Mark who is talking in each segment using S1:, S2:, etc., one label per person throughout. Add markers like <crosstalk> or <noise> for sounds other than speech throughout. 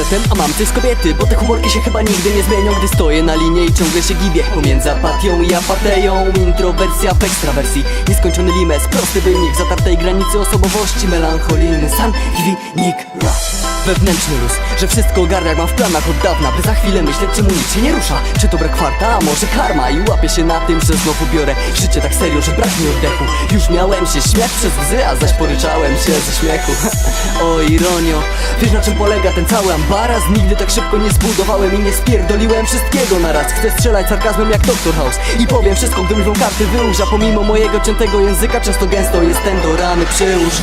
S1: facetem, a mam coś z kobiety Bo te humorki się chyba nigdy nie zmienią Gdy stoję na linie i ciągle się gibię Pomiędzy apatią i apateją. Introwersja w ekstrawersji Nieskończony limes, prosty wynik Zatartej granicy osobowości Melancholijny san, gwinik, rap Wewnętrzny luz, że wszystko ogarnia jak mam w planach od dawna By za chwilę myśleć czemu nic się nie rusza. Czy to brak farta, a może karma? I łapię się na tym, że znowu biorę życie tak serio, że brak mi oddechu. Już miałem się śmiać przez łzy, a zaś poryczałem się ze śmiechu. <laughs> O ironio, wiesz na czym polega ten cały ambaraz? Nigdy tak szybko nie zbudowałem i nie spierdoliłem wszystkiego naraz. Chcę strzelać sarkazmem jak Dr. House. I powiem wszystko, gdy mówią karty wyłóż A pomimo mojego ciętego języka często gęsto jestem do rany przyłóż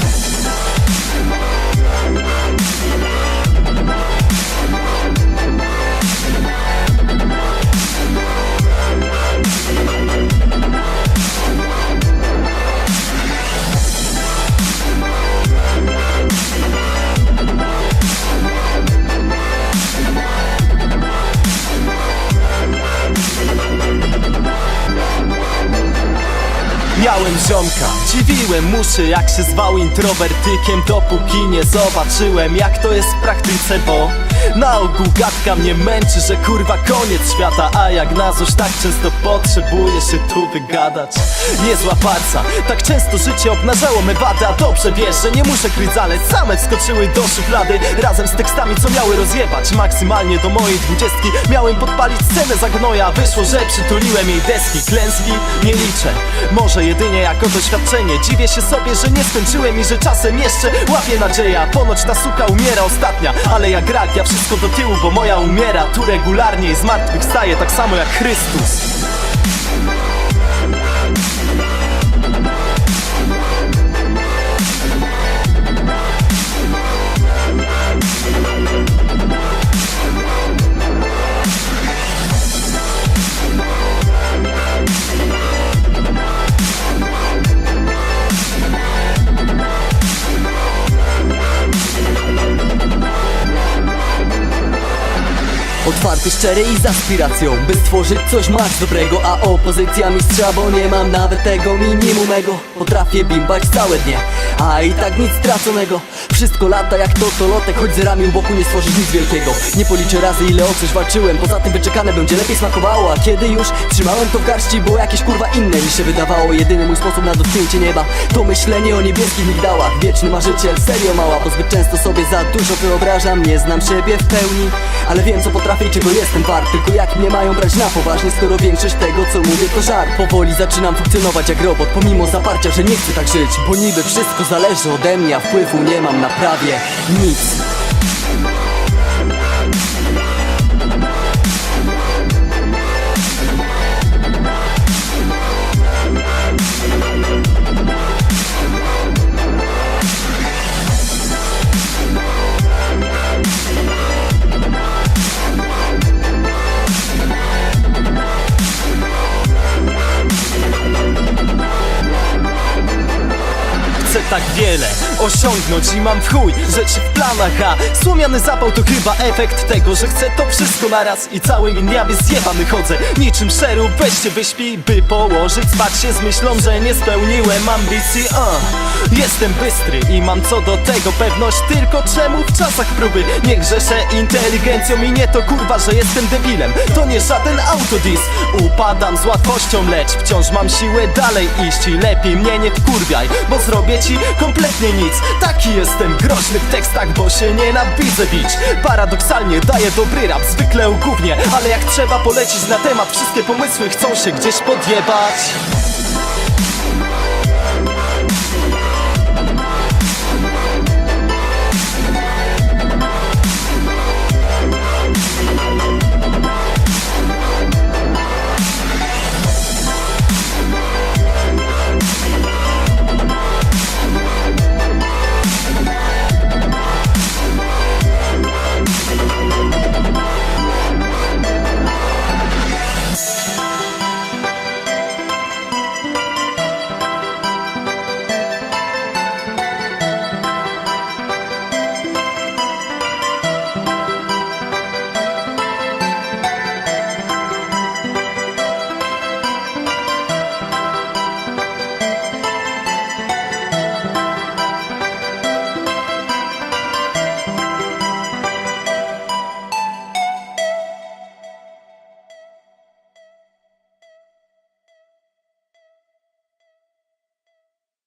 S2: ziomka, dziwiłem muszy jak się zwał introwertykiem Dopóki nie zobaczyłem jak to jest w praktyce, bo na ogół gadka mnie męczy, że kurwa koniec świata A jak na złość tak często potrzebuję się tu wygadać. Niezła parca, tak często życie obnażało me wady A dobrze wiesz, że nie muszę kryć zalet. Same wskoczyły do szuflady razem z tekstami co miały rozjebać. Maksymalnie do mojej dwudziestki miałem podpalić scenę za gnoja Wyszło, że przytuliłem jej deski, klęski nie liczę. Może jedynie jako doświadczenie. Dziwię się sobie, że nie skończyłem i że czasem jeszcze łapię nadzieja. Ponoć ta suka umiera ostatnia, ale jak rak ja wszystko do tyłu, bo moja umiera. Tu regularnie i zmartwychwstaje tak samo jak Chrystus
S1: Otwarty, szczery i z aspiracją By stworzyć coś masz dobrego A opozycja mistrza, bo nie mam nawet tego minimumego Potrafię bimbać całe dnie A i tak nic straconego. Wszystko lata jak to to lotek Choć zerami u boku nie stworzysz nic wielkiego. Nie policzę razy ile o coś walczyłem Poza tym wyczekane będzie lepiej smakowało. A kiedy już trzymałem to w garści Było jakieś kurwa inne niż się wydawało. Jedyny mój sposób na dotknięcie nieba To myślenie o niebieskich migdałach. Wieczny marzyciel, serio mała Bo zbyt często sobie za dużo wyobrażam. Nie znam siebie w pełni Ale wiem co potrafię i czego jestem wart Tylko jak mnie mają brać na poważnie? Skoro większość tego co mówię to żart. Powoli zaczynam funkcjonować jak robot Pomimo zaparcia, że nie chcę tak żyć Bo niby wszystko zależy ode mnie A wpływu nie mam na prawie. Nic
S2: wiele osiągnąć i mam w chuj rzeczy w planach A słomiany zapał to chyba efekt tego, że chcę to wszystko naraz I całymi dniami zjebany chodzę. Niczym szeru weźcie wyśpi, by położyć Spać się z myślą, że nie spełniłem ambicji uh. Jestem bystry i mam co do tego pewność Tylko czemu w czasach próby? Nie grzeszę inteligencją I nie to kurwa, że jestem debilem. To nie żaden autodis Upadam z łatwością, lecz wciąż mam siłę dalej iść I lepiej mnie nie wkurwiaj, bo zrobię ci kompletnie nic. Taki jestem groźny w tekstach, bo się nienawidzę bić. Paradoksalnie daję dobry rap, zwykle ugównie Ale jak trzeba polecić na temat, wszystkie pomysły chcą się gdzieś podjebać